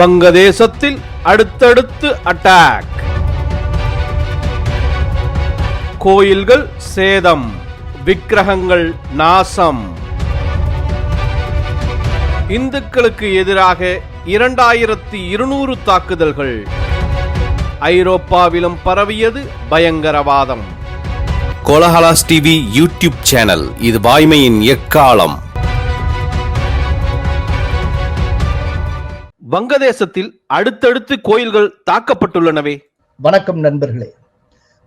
வங்கதேசத்தில் அடுத்தடுத்து அட்டாக் கோயில்கள் சேதம் விக்கிரகங்கள் நாசம். இந்துக்களுக்கு எதிராக இரண்டாயிரத்தி இருநூறு தாக்குதல்கள். ஐரோப்பாவிலும் பரவியது பயங்கரவாதம். கோலஹலாஸ் டிவி யூடியூப் சேனல் இது வாய்மையின் எக்காலம். வங்கதேசத்தில் அடுத்தடுத்து கோயில்கள் தாக்கப்பட்டுள்ளனவே. வணக்கம் நண்பர்களே.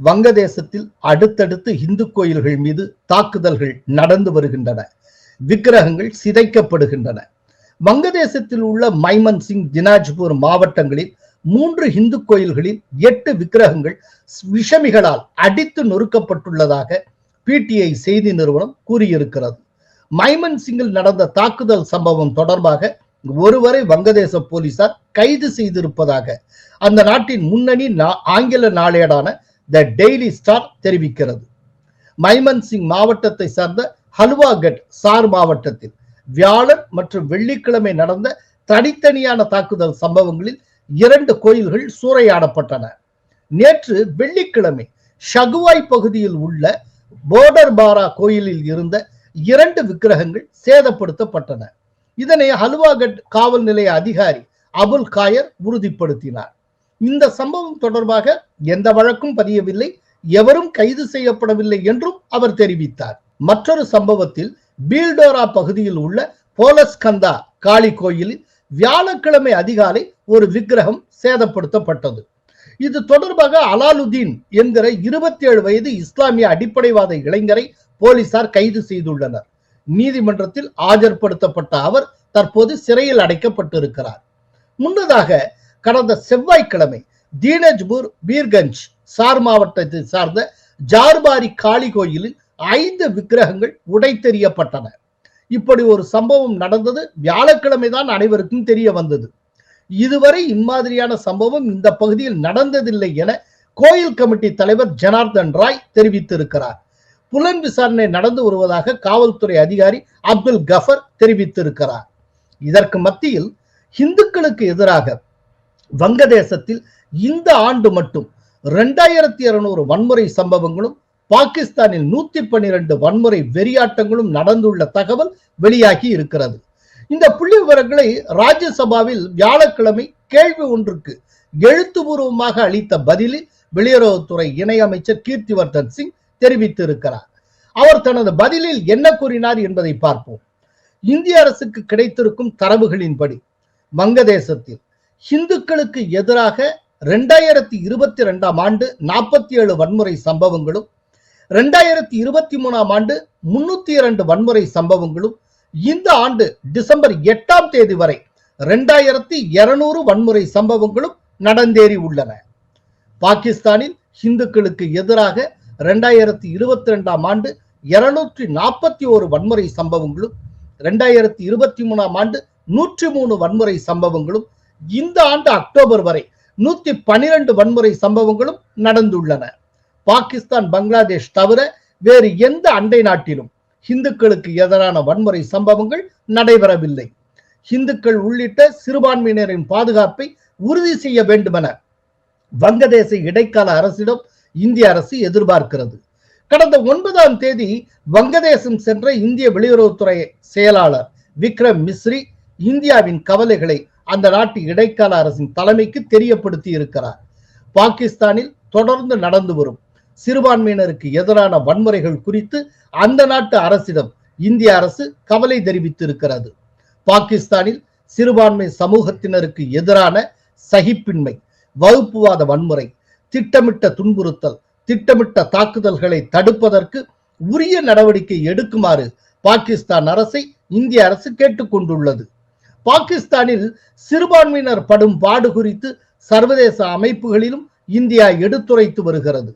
வங்கதேசத்தில் அடுத்தடுத்து இந்து கோயில்கள் மீது தாக்குதல்கள் நடந்து வருகின்றன. விக்கிரகங்கள் சிதைக்கப்படுகின்றன. வங்கதேசத்தில் உள்ள மைமன் சிங் தினாஜ்பூர் மாவட்டங்களில் மூன்று இந்து கோயில்களில் எட்டு விக்கிரகங்கள் விஷமிகளால் அடித்து நொறுக்கப்பட்டுள்ளதாக பிடிஐ செய்தி நிறுவனம் கூறியிருக்கிறது. மைமன் சிங்கில் நடந்த தாக்குதல் சம்பவம் தொடர்பாக ஒருவரை வங்கதேச போலீசார் கைது செய்திருப்பதாக அந்த நாட்டின் முன்னணி நா- ஆங்கில நாளேடான த டெய்லி ஸ்டார் தெரிவிக்கிறது. மைமன் சிங் மாவட்டத்தை சார்ந்த ஹல்வாகட் சார் மாவட்டத்தில் வியாழன் மற்றும் வெள்ளிக்கிழமை நடந்த தனித்தனியான தாக்குதல் சம்பவங்களில் இரண்டு கோயில்கள் சூறையாடப்பட்டன. நேற்று வெள்ளிக்கிழமை ஷகுவாய் பகுதியில் உள்ள போர்டர்பாரா கோயிலில் இருந்த இரண்டு விக்கிரகங்கள் சேதப்படுத்தப்பட்டன. இதனை ஹல்வாகட் காவல் நிலைய அதிகாரி அபுல் காயர் உறுதிப்படுத்தினார். இந்த சம்பவம் தொடர்பாக எந்த வழக்கும் பதியவில்லை எவரும் கைது செய்யப்படவில்லை என்றும் அவர் தெரிவித்தார். மற்றொரு சம்பவத்தில் பீல்டோரா பகுதியில் உள்ள போலஸ்கந்தா காளி கோயிலில் வியாழக்கிழமை அதிகாலை ஒரு விக்கிரகம் சேதப்படுத்தப்பட்டது. இது தொடர்பாக அலாலுதீன் என்கிற இருபத்தி ஏழு வயது இஸ்லாமிய அடிப்படைவாத இளைஞரை போலீசார் கைது செய்துள்ளனர். நீதிமன்றத்தில் ஆஜர்படுத்தப்பட்ட அவர் தற்போது சிறையில் அடைக்கப்பட்டிருக்கிறார். முன்னதாக கடந்த செவ்வாய்க்கிழமை தீனஜ்பூர் பீர்கஞ்ச் சார் மாவட்டத்தை சார்ந்த ஜார்பாரி காளி கோயிலில் ஐந்து விக்கிரகங்கள் உடைத்தெறியப்பட்டன. இப்படி ஒரு சம்பவம் நடந்தது. வியாழக்கிழமை தான் அனைவருக்கும் தெரிய வந்தது. இதுவரை இம்மாதிரியான சம்பவம் இந்த பகுதியில் நடந்ததில்லை என கோயில் கமிட்டி தலைவர் ஜனார்தன் ராய் தெரிவித்திருக்கிறார். புலன் விசாரணை நடந்து வருவதாக காவல்துறை அதிகாரி அப்துல் கஃபர் தெரிவித்திருக்கிறார். இதற்கு மத்தியில் இந்துக்களுக்கு எதிராக வங்கதேசத்தில் இந்த ஆண்டு மட்டும் இரண்டாயிரத்தி இருநூறு வன்முறை சம்பவங்களும் பாகிஸ்தானில் நூத்தி பன்னிரண்டு வன்முறை வெறியாட்டங்களும் நடந்துள்ள தகவல் வெளியாகி இருக்கிறது. இந்த புள்ளி விவரங்களை ராஜ்யசபாவில் வியாழக்கிழமை கேள்வி ஒன்றுக்கு எழுத்துபூர்வமாக அளித்த பதிலில் வெளியுறவுத்துறை இணையமைச்சர் கீர்த்திவர்தன் சிங் தெரிவித்திருக்கிறார். அவர் தனது பதிலில் என்ன கூறினார் என்பதை பார்ப்போம். இந்திய அரசுக்கு கிடைத்திருக்கும் தரவுகளின்படி வங்கதேசத்தில் இந்துக்களுக்கு எதிராக ரெண்டாயிரத்தி இருபத்தி ரெண்டாம் ஆண்டு நாற்பத்தி ஏழு வன்முறை சம்பவங்களும் ரெண்டாயிரத்தி இருபத்தி மூணாம் ஆண்டு முன்னூத்தி இரண்டு வன்முறை சம்பவங்களும் இந்த ஆண்டு டிசம்பர் எட்டாம் தேதி வரை ரெண்டாயிரத்தி இருநூறு வன்முறை சம்பவங்களும் நடந்தேறி உள்ளன. பாகிஸ்தானில் இந்துக்களுக்கு எதிராக ரெண்டாயிரத்தி இருபத்தி ரெண்டாம் ஆண்டு இருநூற்றி நாற்பத்தி ஒரு வன்முறை சம்பவங்களும் ரெண்டாயிரத்தி இருபத்தி மூணாம் ஆண்டு நூற்றி மூணு வன்முறை சம்பவங்களும் இந்த ஆண்டு அக்டோபர் வரை நூத்தி பனிரெண்டு வன்முறை சம்பவங்களும் நடந்துள்ளன. பாகிஸ்தான் பங்களாதேஷ் தவிர வேறு எந்த அண்டை நாட்டிலும் இந்துக்களுக்கு எதிரான வன்முறை சம்பவங்கள் நடைபெறவில்லை. இந்துக்கள் உள்ளிட்ட சிறுபான்மையினரின் பாதுகாப்பை உறுதி செய்ய வேண்டுமென வங்கதேச இடைக்கால அரசிடம் இந்திய அரசு எதிர்பார்க்கிறது. கடந்த ஒன்பதாம் தேதி வங்கதேசம் சென்ற இந்திய வெளியுறவுத்துறை செயலாளர் விக்ரம் மிஸ்ரி இந்தியாவின் கவலைகளை அந்த நாட்டு இடைக்கால அரசின் தலைமைக்கு தெரியப்படுத்தி இருக்கிறார். பாகிஸ்தானில் தொடர்ந்து நடந்து வரும் சிறுபான்மையினருக்கு எதிரான வன்முறைகள் குறித்து அந்த நாட்டு அரசிடம் இந்திய அரசு கவலை தெரிவித்திருக்கிறது. பாகிஸ்தானில் சிறுபான்மை சமூகத்தினருக்கு எதிரான சகிப்பின்மை வகுப்புவாத வன்முறை திட்டமிட்ட துன்புறுத்தல் திட்டமிட்ட தாக்குதல்களை தடுப்பதற்கு உரிய நடவடிக்கை எடுக்குமாறு பாகிஸ்தான் அரசை இந்திய அரசு கேட்டுக்கொண்டுள்ளது பாகிஸ்தானில் சிறுபான்மையினர் படும் பாடு குறித்து சர்வதேச அமைப்புகளிலும் இந்தியா எடுத்துரைத்து வருகிறது.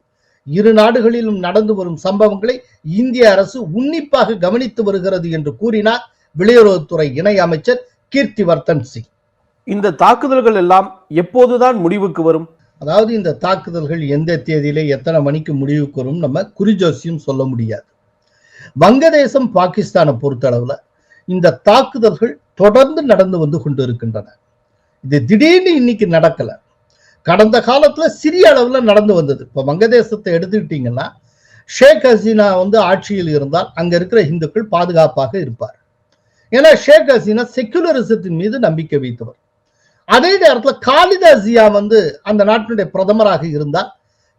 இரு நாடுகளிலும் நடந்து வரும் சம்பவங்களை இந்திய அரசு உன்னிப்பாக கவனித்து வருகிறது என்று கூறினார் வெளியுறவுத்துறை இணை அமைச்சர் கீர்த்திவர்தன் சிங். இந்த தாக்குதல்கள் எல்லாம் எப்போதுதான் முடிவுக்கு வரும்? அதாவது இந்த தாக்குதல்கள் எந்த தேதியில எத்தனை மணிக்கு முடிவுக்கு வரும் நம்ம குறிஜோசியம் சொல்ல முடியாது. வங்கதேசம் பாகிஸ்தானை பொறுத்தளவுல இந்த தாக்குதல்கள் தொடர்ந்து நடந்து வந்து கொண்டு இருக்கின்றன இது திடீர்னு இன்னைக்கு நடக்கல. கடந்த காலத்துல சிறிய அளவுல நடந்து வந்தது. இப்ப வங்கதேசத்தை எடுத்துக்கிட்டீங்கன்னா ஷேக் ஹசீனா வந்து ஆட்சியில் இருந்தால் அங்க இருக்கிற இந்துக்கள் பாதுகாப்பாக இருப்பார். ஏன்னா ஷேக் ஹசீனா செக்குலரிசத்தின் மீது நம்பிக்கை வைத்தவர். அதே நேரத்தில் காலிதா ஜியா வந்து அந்த நாட்டினுடைய பிரதமராக இருந்தால்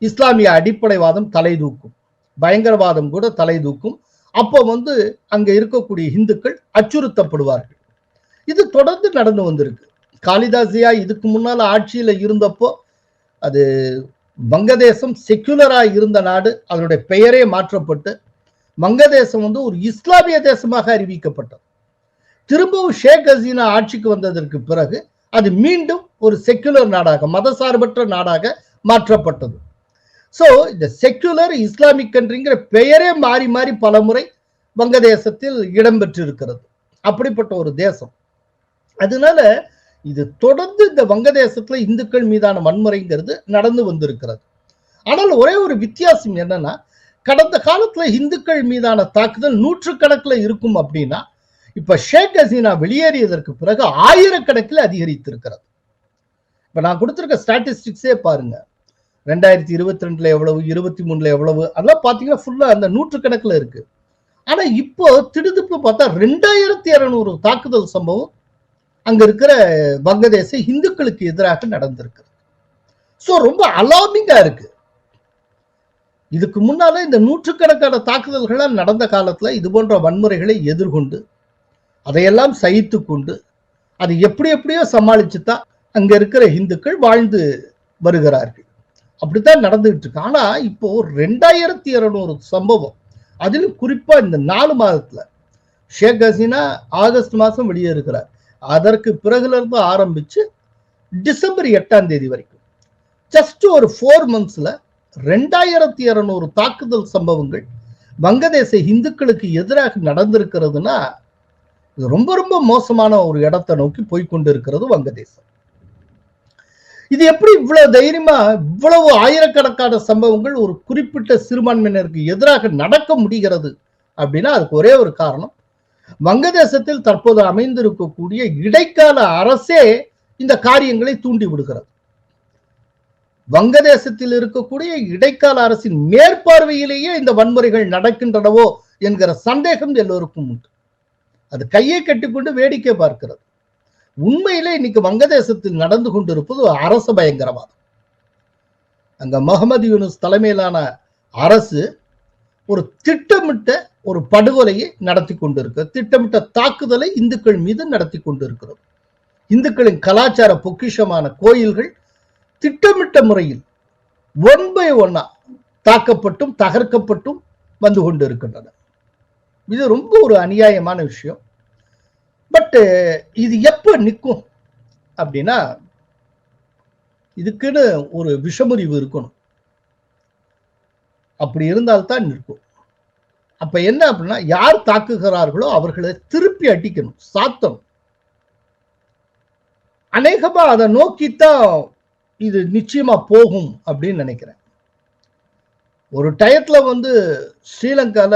இஸ்லாமிய அடிப்படைவாதம் தலை தூக்கும். பயங்கரவாதம் கூட தலை தூக்கும். அப்போ வந்து அங்கே இருக்கக்கூடிய இந்துக்கள் அச்சுறுத்தப்படுவார்கள். இது தொடர்ந்து நடந்து வந்திருக்கு. காளிதாசியா இதுக்கு முன்னால ஆட்சியில் இருந்தப்போ அது வங்கதேசம் செக்குலராக இருந்த நாடு. அதனுடைய பெயரே மாற்றப்பட்டு வங்கதேசம் வந்து ஒரு இஸ்லாமிய தேசமாக அறிவிக்கப்பட்டது. திரும்பவும் ஷேக் ஹசீனா ஆட்சிக்கு வந்ததற்கு பிறகு அது மீண்டும் ஒரு செக்குலர் நாடாக மதசார்பற்ற நாடாக மாற்றப்பட்டது. சோ இந்த செக்குலர் இஸ்லாமிக் கண்ட்ரிங்கிற பெயரே மாறி மாறி பலமுறை வங்கதேசத்தில் இடம்பெற்றிருக்கிறது. அப்படிப்பட்ட ஒரு தேசம். அதனால இது தொடர்ந்து இந்த வங்கதேசத்துல இந்துக்கள் மீதான வன்முறைங்கிறது நடந்து வந்திருக்கிறது. ஆனால் ஒரே ஒரு வித்தியாசம் என்னன்னா கடந்த காலத்துல இந்துக்கள் மீதான தாக்குதல் நூற்றுக்கணக்கில் இருக்கும் அப்படின்னா இப்ப ஷேக் ஹசீனா வெளியேறியதற்கு பிறகு ஆயிரக்கணக்கில் அதிகரித்திருக்கிறது. இப்ப நான் கொடுத்திருக்க ஸ்டாட்டிஸ்டிக்ஸே பாருங்க. ரெண்டாயிரத்தி இருபத்தி ரெண்டுல எவ்வளவு இருபத்தி மூணுல எவ்வளவு அதெல்லாம் பாத்தீங்கன்னா ஃபுல்லா அந்த நூற்றுக்கணக்கில் இருக்கு. ஆனா இப்போ திடுதிப்பு பார்த்தா ரெண்டாயிரத்தி இருநூறு தாக்குதல் சம்பவம் அங்க இருக்கிற வங்கதேச இந்துக்களுக்கு எதிராக நடந்திருக்கு சோ ரொம்ப அலாமிங்கா இருக்கு. இதுக்கு முன்னால இந்த நூற்றுக்கணக்கான தாக்குதல்கள் நடந்த காலத்துல இது போன்ற வன்முறைகளை எதிர்கொண்டு அதையெல்லாம் சகித்து கொண்டு அது எப்படி எப்படியோ சமாளித்து தான் அங்கே இருக்கிற இந்துக்கள் வாழ்ந்து வருகிறார்கள். அப்படித்தான் நடந்துகிட்டு இருக்கு. ஆனால் இப்போ ரெண்டாயிரத்தி இரநூறு சம்பவம். அதிலும் குறிப்பாக இந்த நாலு மாதத்தில் ஷேக் ஹசீனா ஆகஸ்ட் மாதம் வெளியே இருக்கிறார். அதற்கு பிறகுலேருந்து ஆரம்பித்து டிசம்பர் எட்டாம் தேதி வரைக்கும். ஜஸ்ட் ஒரு ஃபோர் மந்த்ஸில் ரெண்டாயிரத்தி இரநூறு தாக்குதல் சம்பவங்கள் வங்கதேச இந்துக்களுக்கு எதிராக நடந்திருக்கிறதுனா இது ரொம்ப ரொம்ப மோசமான ஒரு இடத்தை நோக்கி போய்கொண்டிருக்கிறது வங்கதேசம். இது எப்படி இவ்வளவு தைரியமா இவ்வளவு ஆயிரக்கணக்கான சம்பவங்கள் ஒரு குறிப்பிட்ட சிறுபான்மையினருக்கு எதிராக நடக்க முடிகிறது அப்படின்னா அதுக்கு ஒரே ஒரு காரணம் வங்கதேசத்தில் தற்போது அமைந்திருக்கக்கூடிய இடைக்கால அரசே இந்த காரியங்களை தூண்டி விடுகிறது. வங்கதேசத்தில் இருக்கக்கூடிய இடைக்கால அரசின் மேற்பார்வையிலேயே இந்த வன்முறைகள் நடக்கின்றனவோ என்கிற சந்தேகம் எல்லோருக்கும் உண்டு. அது கையை கட்டிக்கொண்டு வேடிக்கை பார்க்கிறது. உண்மையிலே இன்னைக்கு வங்கதேசத்தில் நடந்து கொண்டிருப்பது ஒரு அரச பயங்கரவாதம். அங்க முகமது யூனுஸ் தலைமையிலான அரசு ஒரு திட்டமிட்ட ஒரு படுகொலையை நடத்தி கொண்டிருக்கிறது திட்டமிட்ட தாக்குதலை இந்துக்கள் மீது நடத்தி கொண்டிருக்கிறது. இந்துக்களின் கலாச்சார பொக்கிஷமான கோயில்கள் திட்டமிட்ட முறையில் ஒன் பை ஒன்னா தாக்கப்பட்டும் தகர்க்கப்பட்டும் வந்து கொண்டிருக்கின்றன. இது ரொம்ப ஒரு அநியாயமான விஷயம். பட்டு இது எப்ப நிற்கும் அப்படின்னா இதுக்குன்னு ஒரு விஷமுறிவு இருக்கணும். அப்படி இருந்தால்தான் நிற்கும். அப்ப என்ன அப்படின்னா யார் தாக்குகிறார்களோ அவர்களை திருப்பி அடிக்கணும். சாத்தணும் அநேகமா அதை நோக்கித்தான் இது நிச்சயமா போகும் அப்படின்னு நினைக்கிறேன். ஒரு டயத்துல வந்து ஸ்ரீலங்கால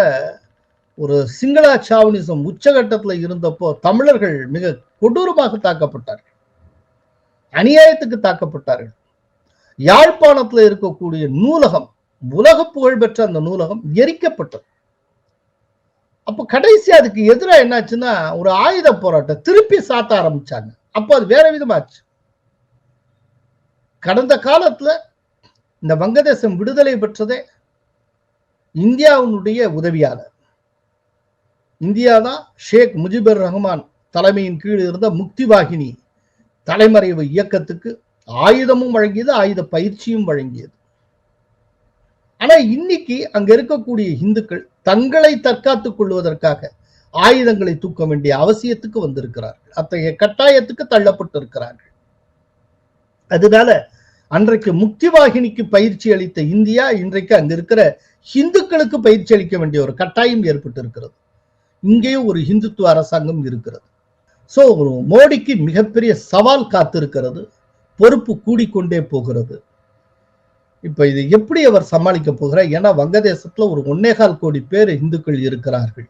ஒரு சிங்களா சாவனிசம் உச்சகட்டத்துல இருந்தப்போ தமிழர்கள் மிக கொடூரமாக தாக்கப்பட்டார்கள். அநியாயத்துக்கு தாக்கப்பட்டார்கள். யாழ்ப்பாணத்துல இருக்கக்கூடிய நூலகம் உலக புகழ்பெற்ற அந்த நூலகம் எரிக்கப்பட்டது. அப்ப கடைசி அதுக்கு எதிராக என்னாச்சுன்னா ஒரு ஆயுத போராட்டம் திருப்பி சாத்த ஆரம்பிச்சாங்க. அப்போ அது வேற விதமாச்சு கடந்த காலத்துல இந்த வங்கதேசம் விடுதலை பெற்றதே இந்தியாவினுடைய உதவியால இந்தியா தான் ஷேக் முஜிபுர் ரஹ்மான் தலைமையின் கீழ் இருந்த முக்தி வாகினி. தலைமறைவு இயக்கத்துக்கு ஆயுதமும் வழங்கியது ஆயுத பயிற்சியும் வழங்கியது. ஆனா இன்னைக்கு அங்க இருக்கக்கூடிய இந்துக்கள் தங்களை தற்காத்துக் கொள்வதற்காக ஆயுதங்களை தூக்க வேண்டிய அவசியத்துக்கு வந்திருக்கிறார்கள். அத்தகைய கட்டாயத்துக்கு தள்ளப்பட்டிருக்கிறார்கள். அதனால அன்றைக்கு முக்தி வாகினிக்கு பயிற்சி அளித்த இந்தியா இன்றைக்கு அங்க இருக்கிற இந்துக்களுக்கு பயிற்சி அளிக்க வேண்டிய ஒரு கட்டாயம் ஏற்பட்டு இருக்கிறது இங்கேயும் ஒரு இந்துத்துவ அரசாங்கம் இருக்கிறது. சோ மோடிக்கு மிகப்பெரிய சவால் காத்திருக்கிறது. பொறுப்பு கூடிக்கொண்டே போகிறது. இப்ப இது எப்படி அவர் சமாளிக்க போகிறார்? ஏன்னா வங்கதேசத்துல ஒரு ஒன்னேகால் கோடி பேர் இந்துக்கள் இருக்கிறார்கள்.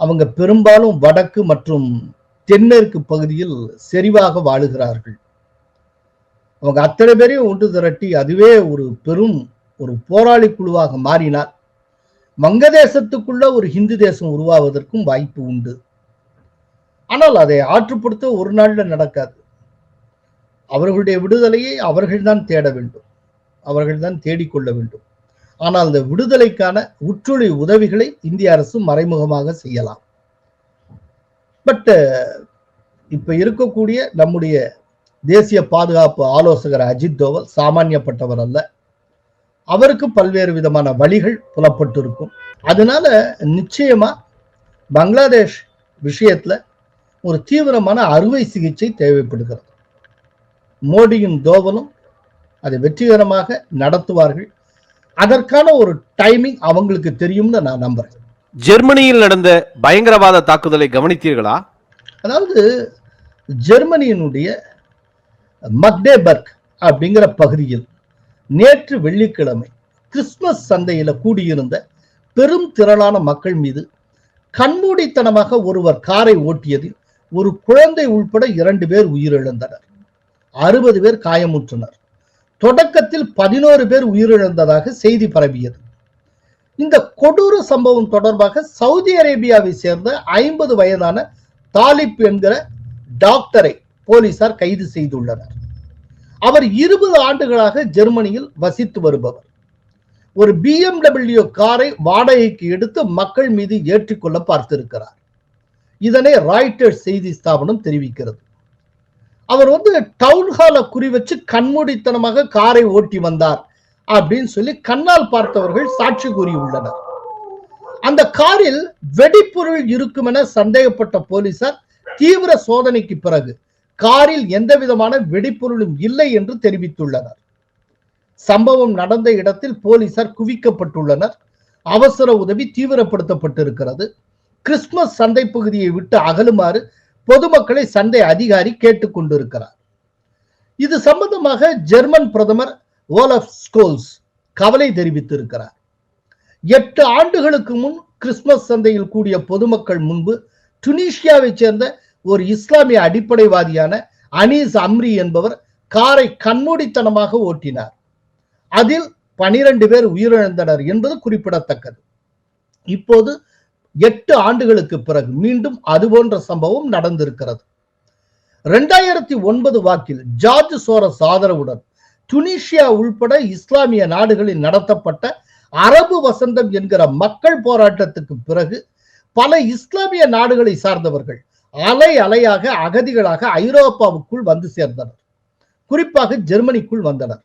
அவங்க பெரும்பாலும் வடக்கு மற்றும் தென்மேற்கு பகுதியில் செறிவாக வாழுகிறார்கள். அவங்க அத்தனை பேரையும் ஒன்று திரட்டி அதுவே ஒரு பெரும் ஒரு போராளி குழுவாக மாறினார். வங்கதேசத்துக்குள்ள ஒரு ஹிந்து தேசம் உருவாவதற்கும் வாய்ப்பு உண்டு. ஆனால் அதை ஆற்றுப்படுத்த ஒரு நாள்ல நடக்காது. அவர்களுடைய விடுதலையை அவர்கள்தான் தேட வேண்டும். அவர்கள்தான் தேடிக்கொள்ள வேண்டும். ஆனால் அந்த விடுதலைக்கான உற்றுளி உதவிகளை இந்திய அரசு மறைமுகமாக செய்யலாம். பட் இப்ப இருக்கக்கூடிய நம்முடைய தேசிய பாதுகாப்பு ஆலோசகர் அஜித் தோவல் சாமானியப்பட்டவர் அல்ல. அவருக்கு பல்வேறு விதமான வழிகள் புலப்பட்டிருக்கும். அதனால நிச்சயமா பங்களாதேஷ் விஷயத்துல ஒரு தீவிரமான அறுவை சிகிச்சை தேவைப்படுகிறது. மோடியும் தோவலும் அதை வெற்றிகரமாக நடத்துவார்கள். அதற்கான ஒரு டைமிங் அவங்களுக்கு தெரியும்னு நான் நம்புறேன். ஜெர்மனியில் நடந்த பயங்கரவாத தாக்குதலை கவனித்தீர்களா? அதாவது ஜெர்மனியினுடைய மக்டேபர்க் அப்படிங்கிற பகுதியில் நேற்று வெள்ளிக்கிழமை கிறிஸ்துமஸ் சந்தையில கூடியிருந்த பெரும் திரளான மக்கள் மீது கண்மூடித்தனமாக ஒருவர் காரை ஓட்டியதில் ஒரு குழந்தை உள்பட இரண்டு பேர் உயிரிழந்தனர். அறுபது பேர் காயமுற்றனர். தொடக்கத்தில் பதினோரு பேர் உயிரிழந்ததாக செய்தி பரவியது. இந்த கொடூர சம்பவம் தொடர்பாக சவுதி அரேபியாவை சேர்ந்த ஐம்பது வயதான தாலிப் என்கிற டாக்டரை போலீசார் கைது செய்துள்ளனர். அவர் இருபது ஆண்டுகளாக ஜெர்மனியில் வசித்து வருபவர். ஒரு பிஎம்டபிள்யூ காரை வாடகைக்கு எடுத்து மக்கள் மீது ஏற்றிக்கொள்ள பார்த்திருக்கிறார். இதனை ராய்டர்ஸ் செய்தி ஸ்தாபனம் தெரிவிக்கிறது. அவர் வந்து டவுன் ஹாலை குறி வச்சு கண்மூடித்தனமாக காரை ஓட்டி வந்தார் அப்படின்னு சொல்லி கண்ணால் பார்த்தவர்கள் சாட்சி கூறியுள்ளனர். அந்த காரில் வெடிப்பொருள் இருக்கும் என சந்தேகப்பட்ட போலீசார் தீவிர சோதனைக்கு பிறகு காரில் எந்த விதமான வெடிப்பொருளும் இல்லை என்று தெரிவித்துள்ளனர். சம்பவம் நடந்த இடத்தில் போலீசார் குவிக்கப்பட்டுள்ளனர். அவசர உதவி தீவிரப்படுத்தப்பட்டிருக்கிறது. கிறிஸ்துமஸ் சந்தை பகுதியை விட்டு அகலுமாறு பொதுமக்களை சந்தை அதிகாரி கேட்டுக்கொண்டிருக்கிறார் இது சம்பந்தமாக ஜெர்மன் பிரதமர் ஓலப் ஸ்கோல்ஸ் கவலை தெரிவித்திருக்கிறார். எட்டு ஆண்டுகளுக்கு முன் கிறிஸ்துமஸ் சந்தையில் கூடிய பொதுமக்கள் முன்பு டுனிஷியாவை சேர்ந்த ஒரு இஸ்லாமிய அடிப்படைவாதியான அனீஸ் அம்ரி என்பவர் காரை கண்மூடித்தனமாக ஓட்டினார். அதில் பனிரெண்டு பேர் உயிரிழந்தனர் என்பது குறிப்பிடத்தக்கது. இப்போது எட்டு ஆண்டுகளுக்கு பிறகு மீண்டும் அதுபோன்ற சம்பவம் நடந்திருக்கிறது. இரண்டாயிரத்தி ஒன்பது வாக்கில் ஜார்ஜ் சோரஸ் ஆதரவுடன் துனிஷியா உள்பட இஸ்லாமிய நாடுகளில் நடத்தப்பட்ட அரபு வசந்தம் என்கிற மக்கள் போராட்டத்துக்கு பிறகு பல இஸ்லாமிய நாடுகளை சார்ந்தவர்கள் அலை அலையாக அகதிகளாக ஐரோப்பாவுக்குள் வந்து சேர்ந்தனர். குறிப்பாக ஜெர்மனிக்குள் வந்தனர்.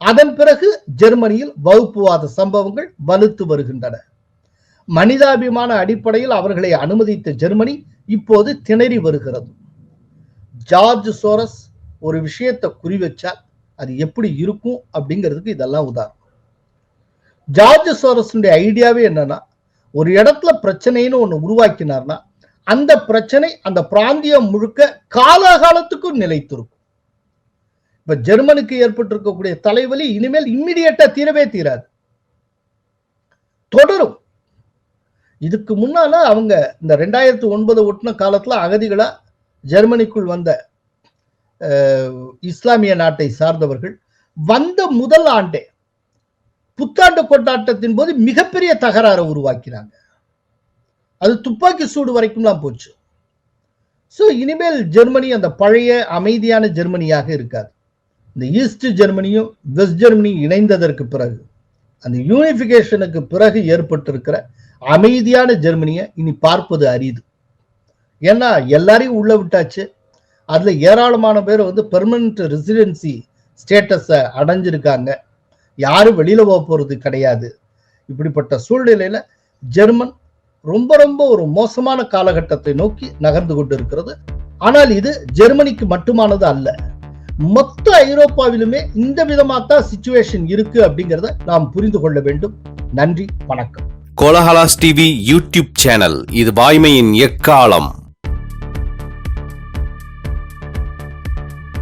அதன் பிறகு ஜெர்மனியில் வகுப்புவாத சம்பவங்கள் வலுத்து வருகின்றன. மனிதாபிமான அடிப்படையில் அவர்களை அனுமதித்த ஜெர்மனி இப்போது திணறி வருகிறது. ஜார்ஜ் சோரஸ் ஒரு விஷயத்தை குறி வச்சால் அது எப்படி இருக்கும் அப்படிங்கிறதுக்கு இதெல்லாம் உதாரணம். ஜார்ஜ் சோரஸுடைய ஐடியாவே என்னன்னா ஒரு இடத்துல பிரச்சனைன்னு ஒண்ணு உருவாக்கினார்னா அந்த பிரச்சனை அந்த பிராந்தியம் முழுக்க காலாகாலத்துக்கும் நிலைத்திருக்கும். இப்ப ஜெர்மனுக்கு ஏற்பட்டிருக்கக்கூடிய தலைவலி இனிமேல் இம்மிடியட்டா தீரவே தீராது. தொடரும். இதுக்கு முன்னால அவங்க இந்த ரெண்டாயிரத்தி ஒன்பது ஒட்டின காலத்துல அகதிகளா ஜெர்மனிக்குள் வந்த இஸ்லாமிய நாட்டை சார்ந்தவர்கள் வந்த முதல் ஆண்டே புத்தாண்டு கொண்டாட்டத்தின் போது மிகப்பெரிய தகராறை உருவாக்கினாங்க. அது துப்பாக்கி சூடு வரைக்கும்லாம் போச்சு. ஸோ இனிமேல் ஜெர்மனி அந்த பழைய அமைதியான ஜெர்மனியாக இருக்காது. இந்த ஈஸ்ட் ஜெர்மனியும் வெஸ்ட் ஜெர்மனியும் இணைந்ததற்கு பிறகு அந்த யூனிஃபிகேஷனுக்கு பிறகு ஏற்பட்டிருக்கிற அமைதியான ஜெர்மனியை இனி பார்ப்பது அரிது. ஏன்னா எல்லாரையும் உள்ள விட்டாச்சு. அதுல ஏராளமான பேர் வந்து பெர்மனன்ட் ரெசிடென்சி ஸ்டேட்டஸை அடைஞ்சிருக்காங்க. யாரும் வெளியில போக போறது கிடையாது. இப்படிப்பட்ட சூழ்நிலையில ஜெர்மன் ரொம்ப ரொம்ப ஒரு மோசமான காலகட்டத்தை நோக்கி நகர்ந்து கொண்டிருக்கிறது. ஆனால் இது ஜெர்மனிக்கு மட்டுமானது அல்ல. மொத்த ஐரோப்பாவிலுமே இந்த விதமாக தான் சுச்சுவேஷன் இருக்கு அப்படிங்கிறத நாம் புரிந்து கொள்ள வேண்டும். நன்றி வணக்கம். கோலஹலாஸ் டிவி யூடியூப் சேனல் இது வாய்மையின் எக்காலம்.